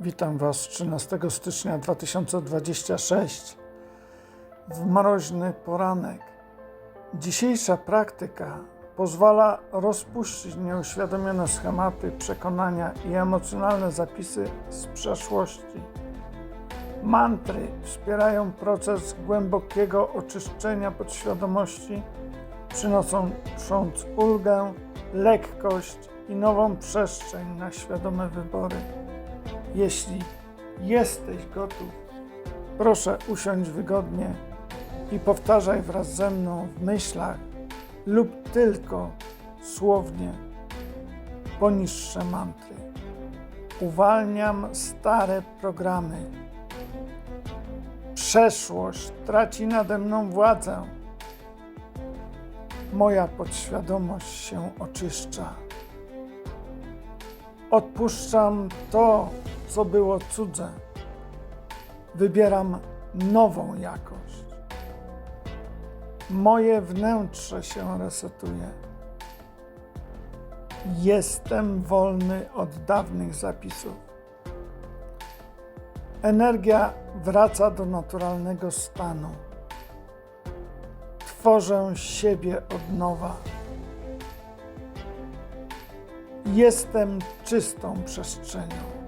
Witam Was 13 stycznia 2026 w mroźny poranek. Dzisiejsza praktyka pozwala rozpuścić nieuświadomione schematy, przekonania i emocjonalne zapisy z przeszłości. Mantry wspierają proces głębokiego oczyszczenia podświadomości, przynosząc ulgę, lekkość i nową przestrzeń na świadome wybory. Jeśli jesteś gotów, proszę usiądź wygodnie i powtarzaj wraz ze mną w myślach lub tylko słownie poniższe mantry. Uwalniam stare programy. Przeszłość traci nade mną władzę. Moja podświadomość się oczyszcza. Odpuszczam to, co było cudze. Wybieram nową jakość. Moje wnętrze się resetuje. Jestem wolny od dawnych zapisów. Energia wraca do naturalnego stanu. Tworzę siebie od nowa. Jestem czystą przestrzenią.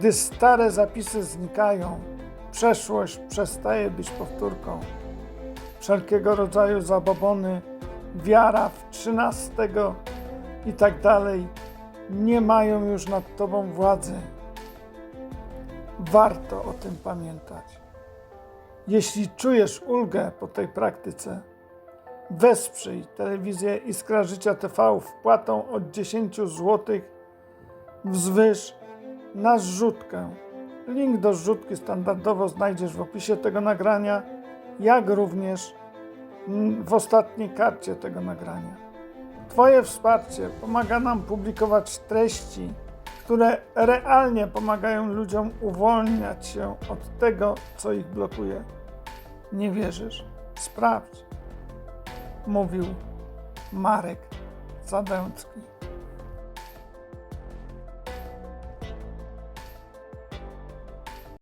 Gdy stare zapisy znikają, przeszłość przestaje być powtórką. Wszelkiego rodzaju zabobony, wiara w trzynastego i tak dalej nie mają już nad tobą władzy. Warto o tym pamiętać. Jeśli czujesz ulgę po tej praktyce, wesprzyj telewizję Iskra Życia TV wpłatą od 10 zł wzwyż na zrzutkę. Link do zrzutki standardowo znajdziesz w opisie tego nagrania, jak również w ostatniej karcie tego nagrania. Twoje wsparcie pomaga nam publikować treści, które realnie pomagają ludziom uwolniać się od tego, co ich blokuje. Nie wierzysz? Sprawdź. Mówił Marek Zadęcki.